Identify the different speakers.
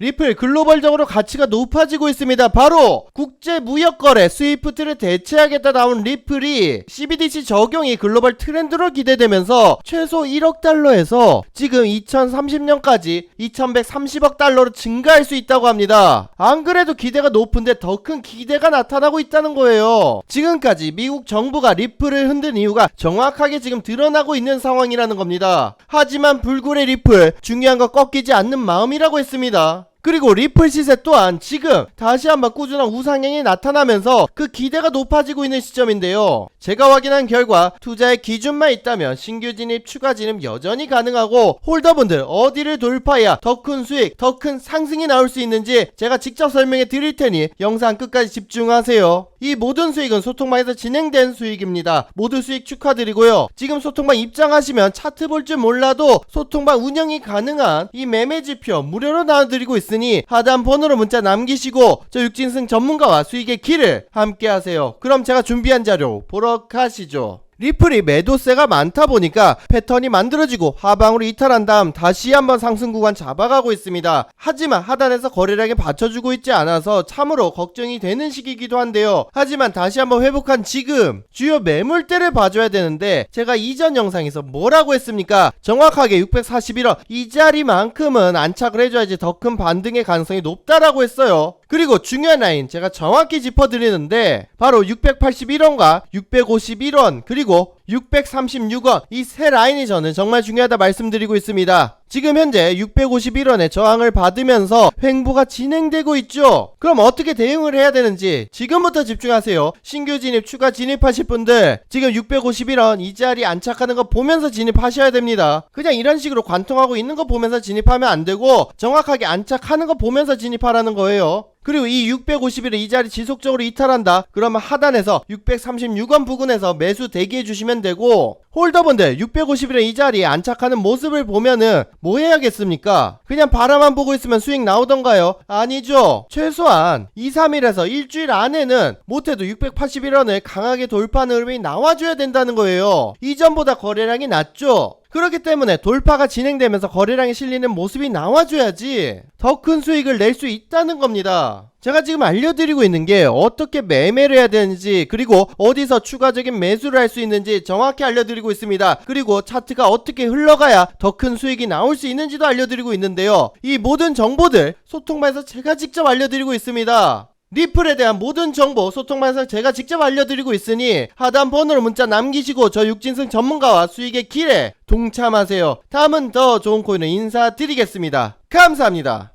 Speaker 1: 리플 글로벌적으로 가치가 높아지고 있습니다. 바로 국제 무역 거래 스위프트를 대체하겠다 나온 리플이 CBDC 적용이 글로벌 트렌드로 기대되면서 최소 1억 달러에서 지금 2030년까지 2130억 달러로 증가할 수 있다고 합니다. 안 그래도 기대가 높은데 더 큰 기대가 나타나고 있다는 거예요. 지금까지 미국 정부가 리플을 흔든 이유가 정확하게 지금 드러나고 있는 상황이라는 겁니다. 하지만 불굴의 리플 중요한 거 꺾이지 않는 마음이라고 했습니다. 그리고 리플 시세 또한 지금 다시 한번 꾸준한 우상향이 나타나면서 그 기대가 높아지고 있는 시점인데요. 제가 확인한 결과 투자의 기준만 있다면 신규 진입, 추가 진입 여전히 가능하고 홀더분들 어디를 돌파해야 더 큰 수익, 더 큰 상승이 나올 수 있는지 제가 직접 설명해 드릴 테니 영상 끝까지 집중하세요. 이 모든 수익은 소통방에서 진행된 수익입니다. 모두 수익 축하드리고요. 지금 소통방 입장하시면 차트 볼 줄 몰라도 소통방 운영이 가능한 이 매매 지표 무료로 나눠드리고 있으니 하단 번호로 문자 남기시고 저 육진승 전문가와 수익의 길을 함께 하세요. 그럼 제가 준비한 자료 보러 가시죠. 리플이 매도세가 많다 보니까 패턴이 만들어지고 하방으로 이탈한 다음 다시 한번 상승 구간 잡아가고 있습니다. 하지만 하단에서 거래량이 받쳐주고 있지 않아서 참으로 걱정이 되는 시기이기도 한데요. 하지만 다시 한번 회복한 지금 주요 매물대를 봐줘야 되는데 제가 이전 영상에서 뭐라고 했습니까? 정확하게 641원 이 자리만큼은 안착을 해줘야지 더 큰 반등의 가능성이 높다라고 했어요. 그리고 중요한 라인 제가 정확히 짚어드리는데 바로 681원과 651원 그리고 그리고 636원 이 세 라인이 저는 정말 중요하다 말씀드리고 있습니다. 지금 현재 651원의 저항을 받으면서 횡보가 진행되고 있죠. 그럼 어떻게 대응을 해야 되는지 지금부터 집중하세요. 신규 진입, 추가 진입하실 분들 지금 651원 이 자리 안착하는 거 보면서 진입하셔야 됩니다. 그냥 이런 식으로 관통하고 있는 거 보면서 진입하면 안 되고 정확하게 안착하는 거 보면서 진입하라는 거예요. 그리고 이 651을 이 자리 지속적으로 이탈한다. 그러면 하단에서 636원 부근에서 매수 대기해 주시면 되고 홀더분들 651의 이 자리에 안착하는 모습을 보면은 뭐 해야겠습니까? 그냥 바라만 보고 있으면 수익 나오던가요? 아니죠. 최소한 2, 3일에서 일주일 안에는 못해도 681원을 강하게 돌파하는 흐름이 나와줘야 된다는 거예요. 이전보다 거래량이 낮죠? 그렇기 때문에 돌파가 진행되면서 거래량이 실리는 모습이 나와줘야지 더 큰 수익을 낼 수 있다는 겁니다. 제가 지금 알려드리고 있는 게 어떻게 매매를 해야 되는지 그리고 어디서 추가적인 매수를 할 수 있는지 정확히 알려드리고 있습니다. 그리고 차트가 어떻게 흘러가야 더 큰 수익이 나올 수 있는지도 알려드리고 있는데요. 이 모든 정보들 소통방에서 제가 직접 알려드리고 있습니다. 리플에 대한 모든 정보 소통방에서 제가 직접 알려드리고 있으니 하단 번호로 문자 남기시고 저 육진승 전문가와 수익의 길에 동참하세요. 다음은 더 좋은 코인을 인사드리겠습니다. 감사합니다.